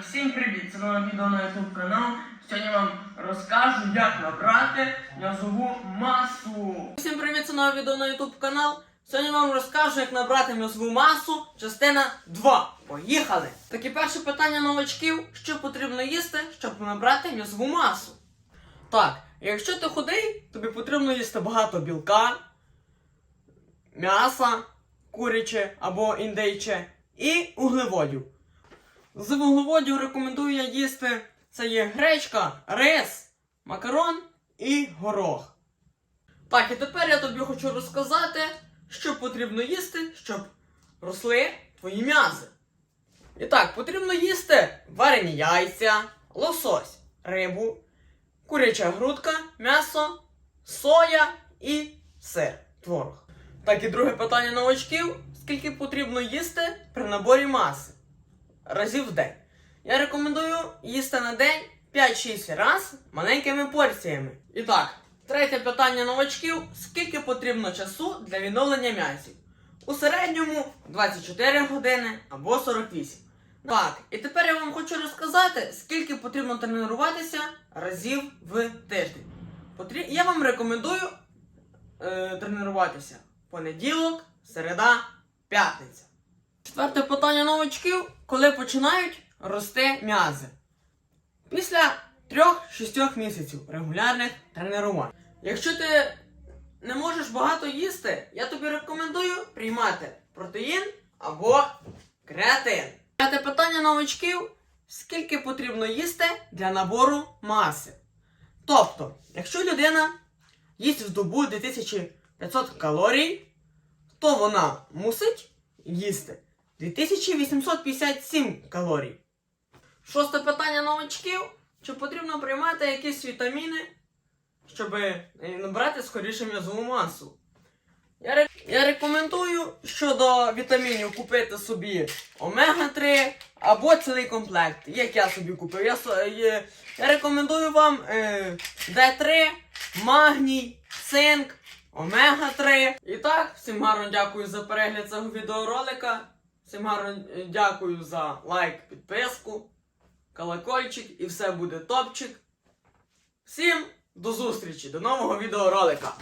всім привіт! Це нове відео на YouTube канал. Сьогодні вам розкажу, як набрати м'язову масу. Всім привіт, це нове відео на YouTube канал. Сьогодні вам розкажу, як набрати м'язову масу, частина 2. Поїхали! Таке перше питання новачків: що потрібно їсти, щоб набрати м'язову масу? Так, якщо ти худий, тобі потрібно їсти багато білка, м'яса, куряче або індейче, і углеводів. З вуглеводів рекомендую я їсти це є гречка, рис, макарон і горох. Так, і тепер я тобі хочу розказати, що потрібно їсти, щоб росли твої м'язи. І так, потрібно їсти варені яйця, лосось, рибу, куряча грудка, м'ясо, соя і сир, творог. Так, і друге питання новачків: скільки потрібно їсти при наборі маси? Разів в день. Я рекомендую їсти на день 5-6 раз маленькими порціями. І так, третє питання новачків: скільки потрібно часу для відновлення м'язів? У середньому 24 години або 48. Так, і тепер я вам хочу розказати, скільки потрібно тренуватися разів в тиждень. Я вам рекомендую е, тренуватися понеділок, середа, п'ятниця. Четверте питання новачків, коли починають рости м'язи. Після 3-6 місяців регулярних тренувань. Якщо ти не можеш багато їсти, я тобі рекомендую приймати протеїн або креатин. П'яте питання новачків: скільки потрібно їсти для набору маси? Тобто, якщо людина їсть в добу 2500 калорій, то вона мусить їсти 2857 калорій. Шосте питання новачків: чи потрібно приймати якісь вітаміни, щоб е, набрати скоріше м'язову масу? Я, я рекомендую щодо вітамінів купити собі омега-3 або цілий комплект. Як я собі купив. Я, е, я рекомендую вам е, D3, магній, цинк, омега-3. І так, всім гарно дякую за перегляд цього відеоролика. Всім гарно е, дякую за лайк, підписку, колокольчик і все буде топчик. Всім до зустрічі, до нового відеоролика.